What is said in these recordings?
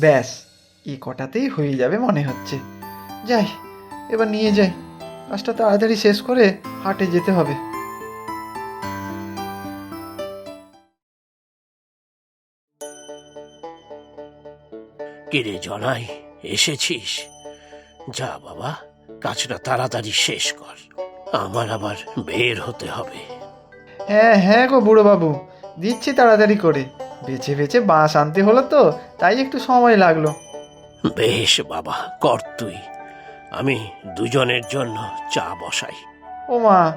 ব্যাস এ কটাতেই হয়ে যাবে মনে হচ্ছে। যাই এবার নিয়ে যাই। কাজটা তাড়াতাড়ি শেষ করে হাটে যেতে হবে। কিরে জনাই এসেছিস? যা বাবা কাজটা তাড়াতাড়ি শেষ কর। আমার আবার বের হতে হবে। হ্যাঁ হ্যাঁ গো বুড়ো বাবু দিচ্ছি তাড়াতাড়ি করে। বেছে বেছে বাঁশ আনতে হলো তো তাই একটু সময় লাগল। বেশ বাবা কর তুই। আমি দুজনের জন্য চা বসাই। ও মা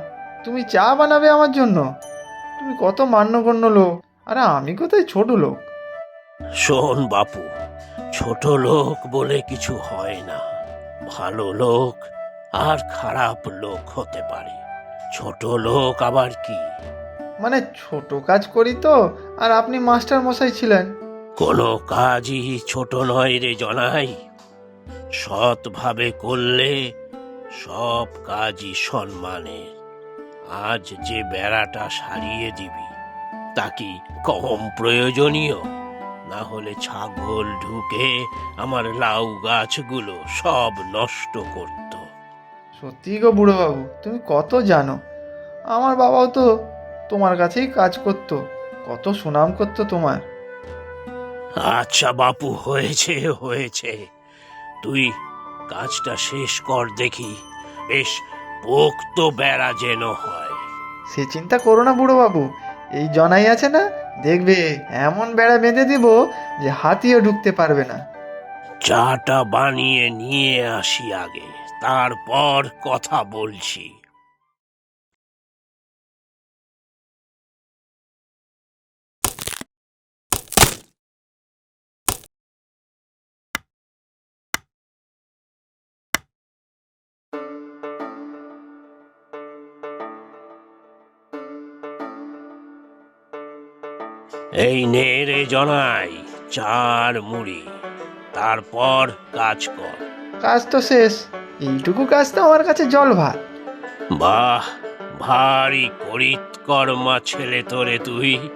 তুমি চা বানাবে আমার জন্য? তুমি কত মান্যগণ্য লোক আরে আমি কোথায় ছোট লোক? শোন বাপু ছোট লোক বলে কিছু হয় না। ভালো লোক আর খারাপ লোক হতে পারে। ছোট লোক আবার কি? মানে ছোট কাজ করি তো আর আপনি মাস্টার মশাই ছিলেন। কোনো কাজই ছোট নয় রে জনাই। সৎভাবে করলে সব কাজই সম্মানের। আজ যে বেড়াটা সারিয়ে দিবি তা কি কম প্রয়োজনীয়? না হলে ছাগল ঢুকে আমার লাউ গাছগুলো সব নষ্ট করত। সত্যি গো বুড়ো বাবু তুমি কত জানো? আমার বাবাও তো তোমার কাছেই কাজ করতো। কত সুনাম করতো তোমার। আচ্ছা বাপু হয়েছে হয়েছে। তুই কাজটা শেষ কর দেখি। বেশ পোক্ত বেড়া যেন হয়। সে চিন্তা করো না বুড়ো বাবু। এই জনাই আছে না? দেখবে এমন বেড়া বেঁধে দিব যে হাতিও ঢুকতে পারবে না। চাটা বানিয়ে নিয়ে আসি আগে। তারপর কথা বলছি। এই নে রে জনাই চার মুড়ি। তারপর কাজ কর। কাজ তো শেষ এইটুকু কাজ তো আমার কাছে জল ভাত। বাহ ভারী করিত কর্মা ছেলে তোরে তুই।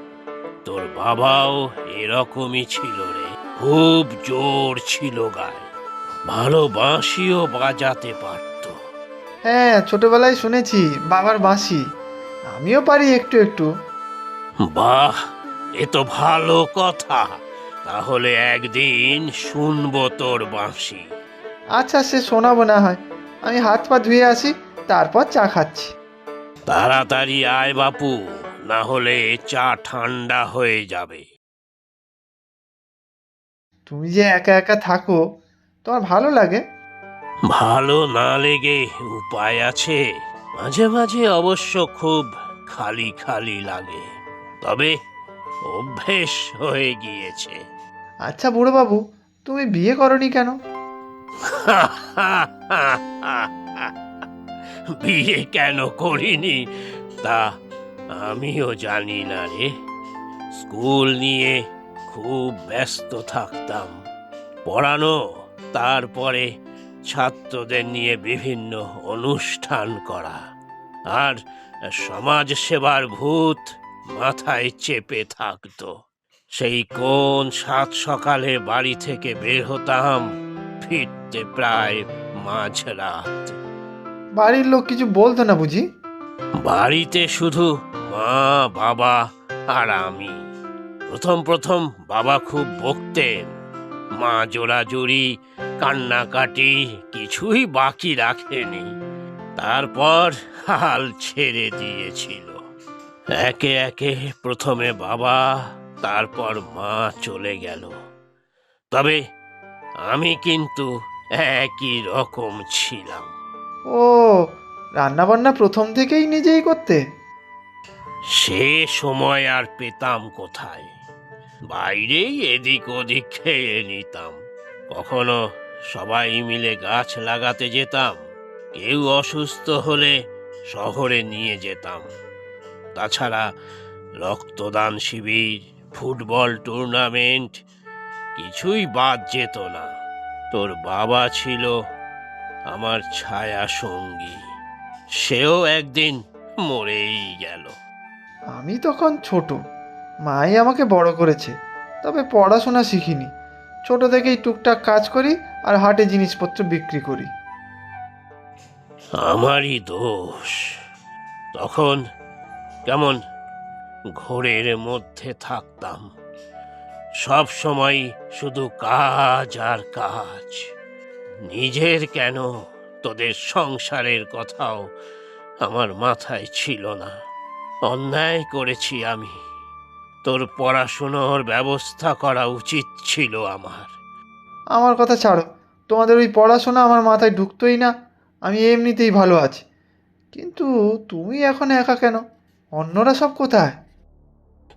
তোর বাবাও এরকমই ছিল রে খুব জোর ছিল গায়ে। ভালো বাঁশিও বাজাতে পারত। হ্যাঁ ছোটবেলায় শুনেছি বাবার বাঁশি। আমিও পারি একটু একটু। বাহ এ তো ভালো কথা। তাহলে একদিন শুনব তোর বাঁশি। আচ্ছা সে শোনাবো না হয়। আমি হাত পা ধুয়ে আসি তারপর চা খাচ্ছি। তাড়াতাড়ি আয় বাপু না হলে চা ঠান্ডা হয়ে যাবে। তুমি যে একা একা থাকো তোমার ভালো লাগে? ভালো না লেগে উপায় আছে? মাঝে মাঝে অবশ্য খুব খালি খালি লাগে। তবে অভ্যেস হয়ে গিয়েছে। আচ্ছা বুড়ো বাবু তুমি বিয়ে করনি কেন? বিয়ে কেন করিনি? তা আমিও জানি না রে। স্কুল নিয়ে খুব ব্যস্ত থাকতাম। পড়ানো তারপরে ছাত্রদের নিয়ে বিভিন্ন অনুষ্ঠান করা। আর সমাজ সেবার ভূত মাথায় চেপে থাকতো। সেই কোন সাত সকালে বাড়ি থেকে বের হতাম ফিরতে প্রায় মাঝরাত। বাড়ির লোক কিছু বলতো না বুঝি? বাড়িতে শুধু মা বাবা আর আমি। প্রথম প্রথম বাবা খুব বকতেন। মা জোড়াজুড়ি কান্নাকাটি কিছুই বাকি রাখেনি। তারপর হাল ছেড়ে দিয়েছিল। একে একে প্রথমে বাবা তারপর মা চলে গেল। তবে আমি কিন্তু একই রকম ছিলাম। ও রান্না বান্না প্রথম থেকেই নিজেই করতে? সে সময় আর পেতাম কোথায়? বাইরেই এদিক ওদিক খেয়ে নিতাম। কখনো সবাই মিলে গাছ লাগাতে যেতাম কেউ অসুস্থ হলে শহরে নিয়ে যেতাম। তাছাড়া রক্তদান শিবির ফুটবল টুর্নামেন্ট কিছুই বাদ যেত না। তোর বাবা ছিল আমার ছায়া সঙ্গী। সেও একদিন মরেই গেল। আমি তখন ছোট। মাই আমাকে বড় করেছে। তবে পড়াশোনা শিখিনি। ছোট থেকেই টুকটাক কাজ করি আর হাটে জিনিসপত্র বিক্রি করি। আমারই দোষ। তখন কেমন ঘোরের মধ্যে থাকতাম। সব সময় শুধু কাজ আর কাজ। নিজের কেন তোদের সংসারের কথাও আমার মাথায় ছিল না। অন্যায় করেছি আমি। তোর পড়াশুনোর ব্যবস্থা করা উচিত ছিল আমার। আমার কথা ছাড়ো। তোমাদের ওই পড়াশোনা আমার মাথায় ঢুকতোই না। আমি এমনিতেই ভালো আছি। কিন্তু তুমি এখন একা কেন? অন্যরা সব কোথায়?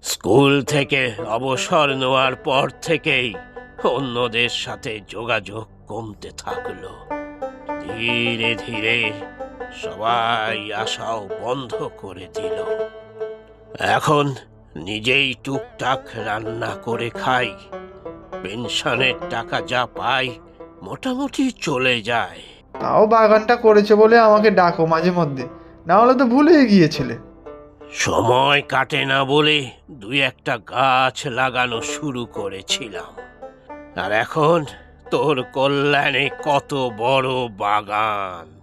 স্কুল থেকে অবসর নেওয়ার পর থেকেই অন্যদের সাথে যোগাযোগ কমতে থাকল। ধীরে ধীরে সবাই আসাও বন্ধ করে দিল। এখন নিজেই টুকটাক রান্না করে খাই। পেনশনের টাকা যা পাই মোটামুটি চলে যায়। তাও বাগানটা করেছে বলে আমাকে ডাকো মাঝে মধ্যে। না হলে তো ভুলেই গিয়েছিলে। সময় কাটে না বলে দুই একটা গাছ লাগানো শুরু করেছিলাম। আর এখন তোর কল্যাণে কত বড় বাগান।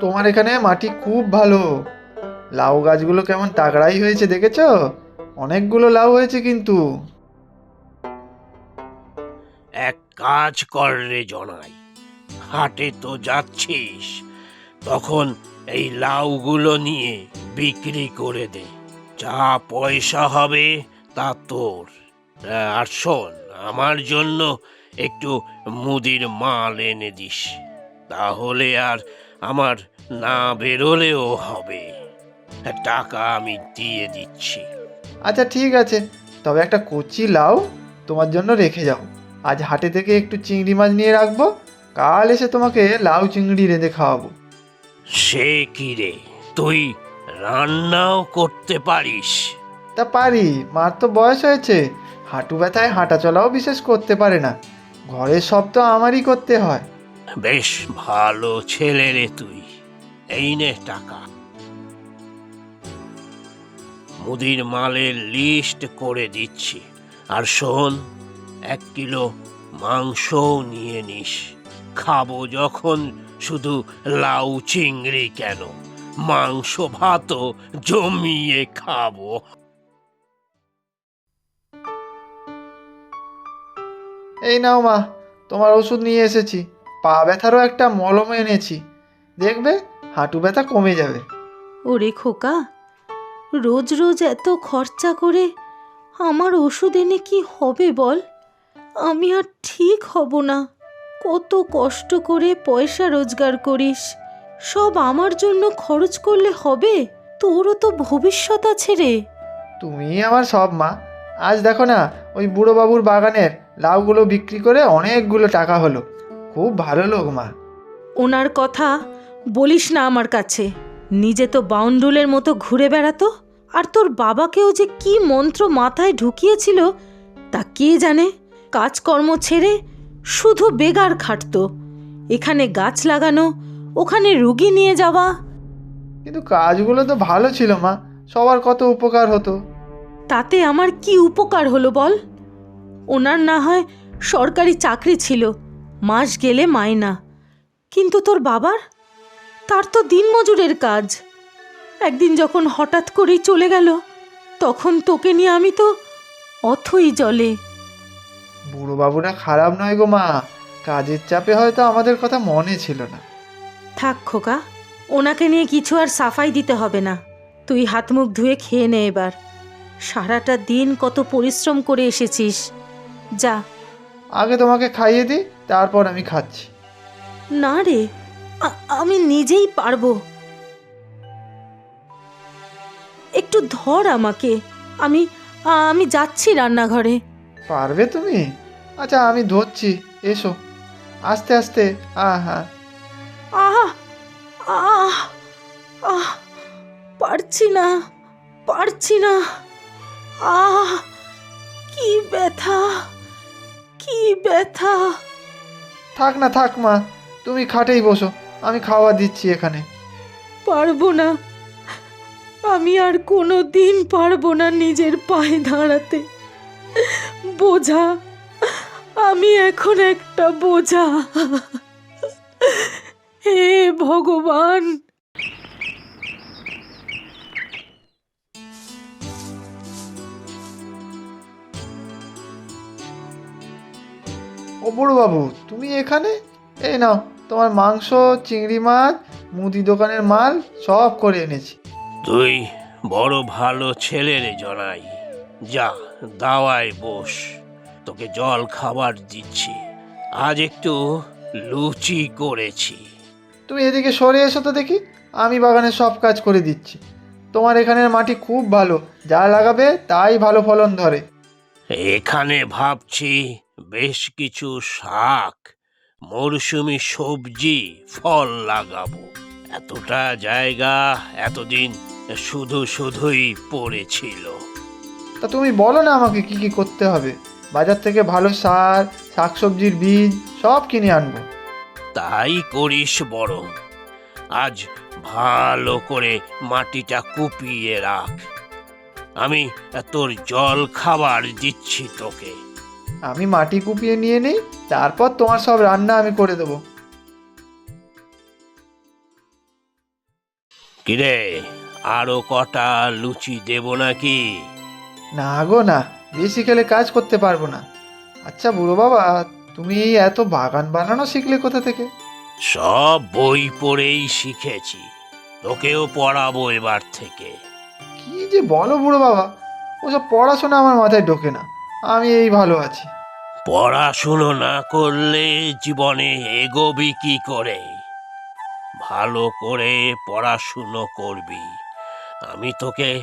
তোমার এখানে মাটি খুব ভালো। লাউ গাছগুলো কেমন তাগড়াই হয়েছে দেখেছ? অনেকগুলো লাউ হয়েছে কিন্তু। এক কাজ কর রে জনাই হাটে তো যাচ্ছিস তখন এই লাউগুলো নিয়ে বিক্রি করে দে। যা পয়সা হবে তা তোর। আর শোন, আমার জন্য একটু মুদির মাল এনে দিস। তাহলে আর আমার না বেরোলেও হবে। টাকা আমি দিয়ে দিচ্ছি। আচ্ছা ঠিক আছে। তবে একটা কচি লাউ তোমার জন্য রেখে যাও। আজ হাটে থেকে একটু চিংড়ি মাছ নিয়ে রাখব। কাল এসে তোমাকে লাউ চিংড়ি রেঁধে খাওয়াবো। সে কি রে? তুই রান্নাও করতে পারিস। তা পারি মার তো বয়স হয়েছে। হাঁটু ব্যথায় হাঁটা চলাও বিশেষ করতে পারে না। ঘরের সব তো আমারই করতে হয়। বেশ ভালো ছেলে রে তুই। এই নে টাকা। মুদির মালের লিস্ট করে দিচ্ছি। আর শোন এক কিলো মাংসও নিয়ে নিস। খাব যখন শুধু লাউ চিংড়ি কেন? মাংস ভাতও জমিয়ে খাব। এই নাও মা তোমার ওষুধ নিয়ে এসেছি। পা ব্যথারও একটা মলম এনেছি। দেখবে হাঁটু ব্যথা কমে যাবে। ওরে খোকা রোজ রোজ এত খরচা করে আমার ওষুধ এনে কি হবে বল? আমি আর ঠিক হব না। কত কষ্ট করে পয়সা রোজগার করিস। সব আমার জন্য খরচ করলে হবে? তোরও তো ভবিষ্যৎ আছে রে। তুমি আমার সব মা। আজ দেখো না ওই বুড়ো বাবুর বাগানের লাউগুলো বিক্রি করে অনেকগুলো টাকা হলো। খুব ভালো লোক মা। ওনার কথা বলিস না আমার কাছে। নিজে তো বাউন্ডুলের মতো ঘুরে বেড়াতো। আর তোর বাবাকেও যে কি মন্ত্র মাথায় ঢুকিয়েছিল তা কে জানে? কাজকর্ম ছেড়ে শুধু বেগার খাটতো। এখানে গাছ লাগানো ওখানে রুগী নিয়ে যাওয়া। কিন্তু কাজগুলো তো ভালো ছিল মা। সবার কত উপকার হতো। তাতে আমার কি উপকার হলো বল? ওনার না হয় সরকারি চাকরি ছিল। মাস গেলে মায়না কিন্তু তোর বাবার? তার তো দিনমজুরের কাজ। একদিন যখন হঠাৎ করেই চলে গেল তখন তোকে নিয়ে আমি তো অথই জলে বুড়ো বাবুরা খারাপ নয় গো মা। কাজের চাপে হয়তো আমাদের কথা মনে ছিল না। থাক খোকা ওনাকে নিয়ে কিছু আর সাফাই দিতে হবে না। তুই হাত মুখ ধুয়ে খেয়ে নে এবার। সারাটা দিন কত পরিশ্রম করে এসেছিস। যা। আগে তোমাকে খাইয়ে দিই তারপর আমি খাচ্ছি। না রে আমি নিজেই পারব। একটু ধর আমাকে। আমি আমি যাচ্ছি রান্নাঘরে। পারবে তুমি? আচ্ছা আমি ধরছি। এসো। আস্তে আস্তে। আহা আহ আহ আহ পারছি না পারছি না। আহ কি ব্যথা কি ব্যথা। থাক না থাক মা। তুমি খাটেই বসো। আমি খাওয়া দিচ্ছি এখানে। পারব না। আমি আর কোনো দিন পারব না নিজের পায়ে দাঁড়াতে। বোঝা আমি এখন একটা বোঝা। হে ভগবান! ও বাবু তুমি এখানে? এই নাও তোমার মাংস চিংড়ি মাছ মুদি দোকানের মাল সব করে এনেছি। তুই বড় ভালো ছেলে রে জনাই। যা। দাওয়ায় বস। তোকে জল খাবার দিচ্ছি। আজ একটু লুচি করেছি। তুমি এদিকে সরে এসো তো দেখি। আমি বাগানে সব কাজ করে দিচ্ছি। তোমার এখানের মাটি খুব ভালো। যা লাগাবে তাই ভালো ফলন ধরে। এখানে ভাবছি বেশ কিছু শাক মরশুমি সবজি ফল লাগাবো। এতটা জায়গা এতদিন শুধু শুধুই পড়েছিল। তা তুমি বলো না আমাকে কি কি করতে হবে। বাজার থেকে ভালো সার শাকসবজির বীজ সব কিনে আনব। তাই করিস বরং আজ ভালো করে মাটিটা কুপিয়ে রাখ। আমি তোর জল খাবার দিচ্ছি তোকে। আমি মাটি কুপিয়ে নিয়ে নেই তারপর তোমার সব রান্না আমি করে দেবো। কিরে আরও কটা লুচি দেব নাকি? না গো না। বেশি খেলে কাজ করতে পারব না। আচ্ছা বুড়ো বাবা তুমি এই এত বাগান বানানো শিখলে কোথা থেকে? সব বই পড়েই শিখেছি। তোকেও পড়াবো এবার থেকে। কি যে বলো বুড়ো বাবা ওসব পড়াশোনা আমার মাথায় ঢোকে না। আমি এই ভালো আছি। পড়াশুনো না করলে জীবনে এগোবি কি করে? ভালো করে পড়াশুনো করবি। আমি তোকে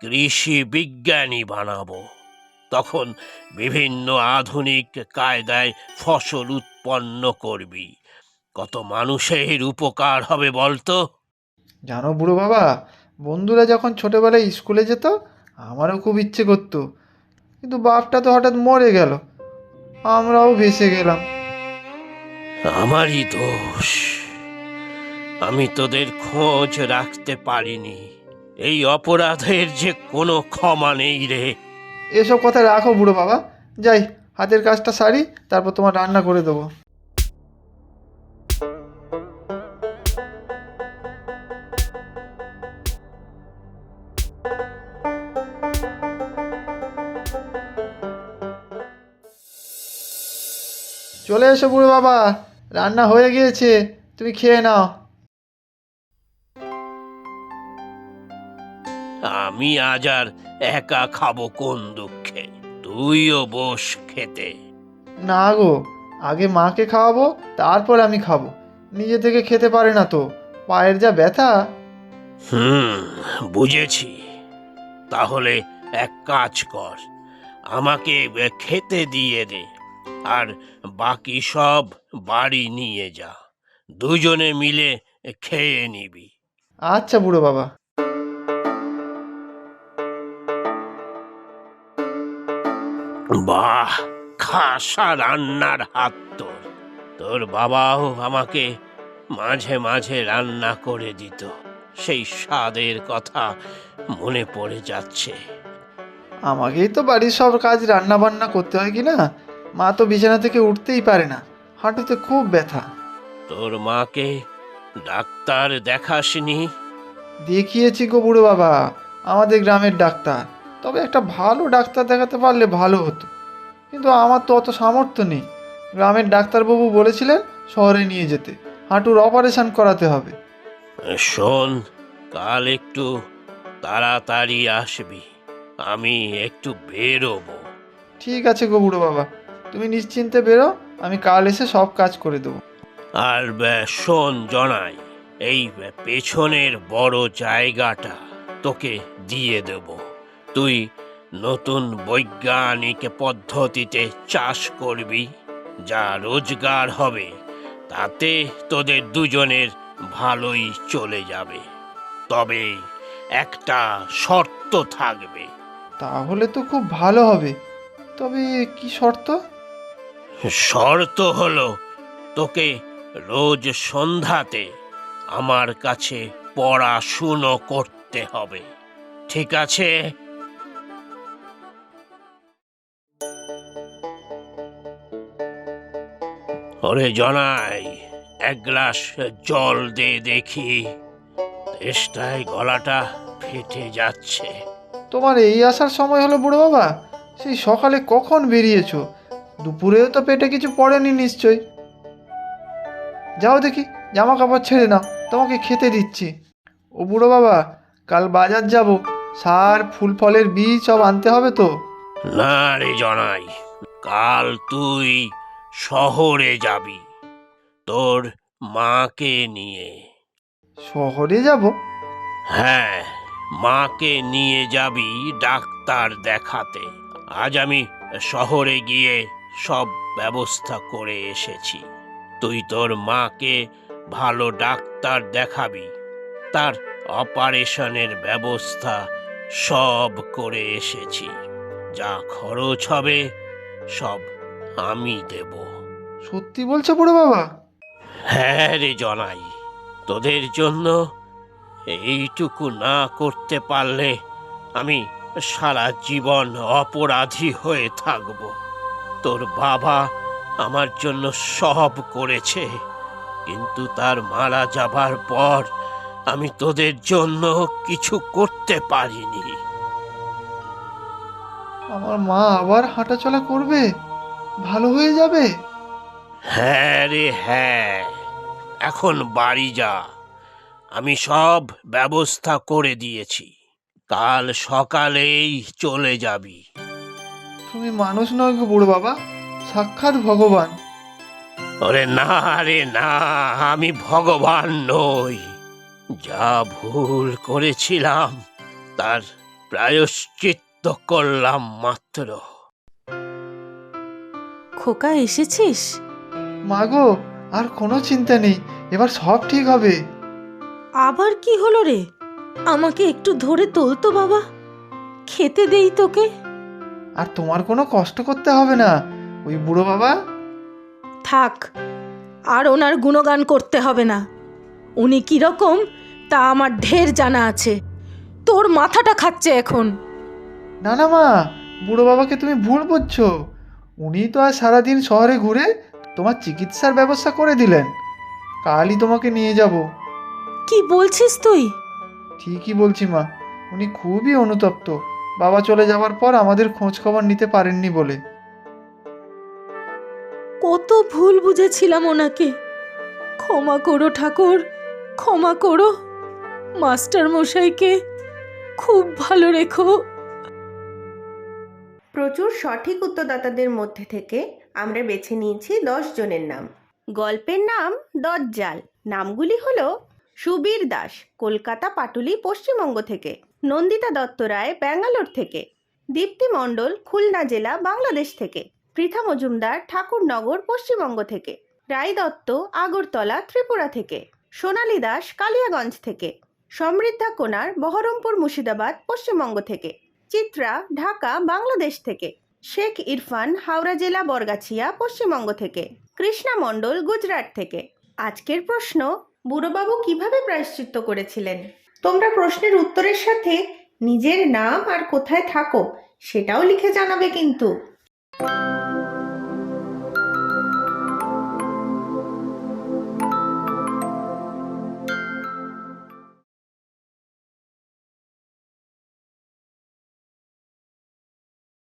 কৃষি বিজ্ঞানী বানাবো। তখন বিভিন্ন আধুনিক কায়দায় ফসল উৎপন্ন করবি। কত মানুষের উপকার হবে বলতো? জানো বুড়ো বাবা বন্ধুরা যখন ছোটবেলায় স্কুলে যেত আমারও খুব ইচ্ছে করতো। কিন্তু বাপটা তো হঠাৎ মরে গেল। আমরাও ভেসে গেলাম। আমারই দোষ। আমি তোদের খোঁজ রাখতে পারিনি। এই অপরাধের যে কোনো ক্ষমা নেই রে। এসব কথা রাখো বুড়ো বাবা। যাই, হাতের কাজটা সারি, তারপর তোমার রান্না করে দেবো। চলে এসো বুড়ো বাবা। রান্না হয়ে গিয়েছে। তুমি খেয়ে নাও। আমি আজ আর একা খাব কোন দুঃখে? তুইও বস খেতে। না গো আগে মাকে খাওয়াবো তারপর আমি খাব। নিজে থেকে খেতে পারে না তো পায়ের যা ব্যথা। হুম বুঝেছি। তাহলে এক কাজ কর আমাকে খেতে দিয়ে দে আর বাকি সব বাড়ি নিয়ে যা। দুজনে মিলে খেয়ে নিবি। আচ্ছা বুড়ো বাবা। বাহ খাসা রান্নার হাত তোর। তোর বাবাও আমাকে মাঝে মাঝে রান্না করে দিত। সেই স্বাদের কথা মনে পড়ে যাচ্ছে। আমাকেই তো বাড়ির সব কাজ রান্না বান্না করতে হয় কি না? মা তো বিছানা থেকে উঠতেই পারে না। হাঁটুতে খুব ব্যথা। তোর মাকে ডাক্তার দেখাসনি? দেখিয়েছি গো বুড়ো বাবা। আমাদের গ্রামের ডাক্তার। তবে একটা ভালো ডাক্তার দেখাতে পারলে ভালো হতো। কিন্তু আমার তো অত সামর্থ্য নেই। গ্রামের ডাক্তারবাবু বলেছিলেন শহরে নিয়ে যেতে। হাঁটুর অপারেশন করাতে হবে। শোন কাল একটু তাড়াতাড়ি আসবি। আমি একটু বেরোবো। ঠিক আছে গো বুড়ো বাবা। তুমি নিশ্চিন্তে বেরো আমি কাল এসে সব কাজ করে দেবো। আর শোন জনাই এই পেছনের বড় জায়গাটা তোকে দিয়ে দেব। তুই নতুন বৈজ্ঞানিক পদ্ধতিতে চাষ করবি যা রোজগার হবে তাতে তোদের দুজনের ভালোই চলে যাবে। তবে একটা শর্ত থাকবে। তাহলে তো খুব ভালো হবে। তবে কি শর্ত? শর্ত হলো তোকে রোজ সন্ধ্যাতে আমার কাছে পড়াশুনো করতে হবে। ঠিক আছে? ওরে জনাই এক গ্লাস জল দে দেখি। তেষ্টায় গলাটা ফেটে যাচ্ছে। তোমার এই আসার সময় হলো বুড়ো বাবা? সেই সকালে কখন বেরিয়েছো? দুপুরেও তো পেটে কিছু পড়েনি নিশ্চয়। যাও দেখি জামা কাপড় ছেড়ে নাও তোমাকে খেতে দিচ্ছি। ও বুড়ো বাবা কাল বাজার যাব সার ফুল ফলের বীজ সব আনতে হবে তো? না রে জনাই কাল তুই শহরে যাবি তোর মাকে নিয়ে। শহরে যাব? হ্যাঁ মাকে নিয়ে যাবি ডাক্তার দেখাতে। আজ আমি শহরে গিয়ে সব ব্যবস্থা করে এসেছি। তুই তোর মাকে ভালো ডাক্তার দেখাবি তার অপারেশনের ব্যবস্থা সব করে এসেছি। যা খরচ হবে সব আমি দেব। সত্যি বলছো বুড়ো বাবা? হ্যাঁ রে জনাই তোদের জন্য এইটুকু না করতে পারলে আমি সারা জীবন অপরাধী হয়ে থাকব। তোর বাবা আমার জন্য সব করেছে কিন্তু তার মারা যাবার পর আমি তোদের জন্য কিছু করতে পারিনি। আমার মা আবার হাঁটাচলা করবে? ভালো হয়ে যাবে? হ্যাঁ রে হ্যাঁ। এখন বাড়ি যা। আমি সব ব্যবস্থা করে দিয়েছি। কাল সকালেই চলে যাবি। তুমি মানুষ নয় গো বুড়ো বাবা সাক্ষাৎ ভগবান। ওরে না রে না আমি ভগবান নই। যা ভুল করেছিলাম তার প্রায়শ্চিত্ত করলাম মাত্র। খোকা এসেছিস? মাগো আর কোনো চিন্তা নেই এবার সব ঠিক হবে। আবার কি হলো রে? আমাকে একটু ধরে তোলতো বাবা। খেতে দেই তোকে। আর তোমার কোনো কষ্ট করতে হবে না ওই বুড়ো বাবা। থাক আর ওনার গুণগান করতে হবে না। উনি কীরকম তা আমার ঢের জানা আছে। তোর মাথাটা খাচ্ছে এখন। না না মা বুড়ো বাবাকে তুমি ভুল বুঝছ। উনি তো আর সারাদিন শহরে ঘুরে তোমার চিকিৎসার ব্যবস্থা করে দিলেন। কালই তোমাকে নিয়ে যাব। কি বলছিস তুই? ঠিকই বলছি মা। উনি খুবই অনুতপ্ত। বাবা চলে যাওয়ার পর আমাদের খোঁজ খবর নিতে পারেননি বলে। কত ভুল বুঝেছিলাম ওনাকে। ক্ষমা করো ঠাকুর ক্ষমা করো। মাস্টার মশাইকে খুব ভালো রেখো। প্রচুর সঠিক উত্তরদাতাদের মধ্যে থেকে আমরা বেছে নিয়েছি দশ জনের নাম। গল্পের নাম দজ্জাল। নামগুলি হল সুবীর দাস, কলকাতা পাটুলি, পশ্চিমবঙ্গ থেকে। নন্দিতা দত্ত রায়, ব্যাঙ্গালোর থেকে। দীপ্তি মণ্ডল, খুলনা জেলা, বাংলাদেশ থেকে। পৃথা মজুমদার, ঠাকুরনগর, পশ্চিমবঙ্গ থেকে। রায় দত্ত, আগরতলা, ত্রিপুরা থেকে। সোনালী দাস, কালিয়াগঞ্জ থেকে। সমৃদ্ধা কোনার, বহরমপুর, মুর্শিদাবাদ, পশ্চিমবঙ্গ থেকে। চিত্রা, ঢাকা, বাংলাদেশ থেকে। শেখ ইরফান, হাওড়া জেলা, বরগাছিয়া, পশ্চিমবঙ্গ থেকে। কৃষ্ণা মণ্ডল, গুজরাট থেকে। আজকের প্রশ্ন, বুড়োবাবু কীভাবে প্রায়শ্চিত্ত করেছিলেন? তোমরা প্রশ্নের উত্তরের সাথে নিজের নাম আর কোথায় থাকো, সেটাও লিখে জানাবে কিন্তু।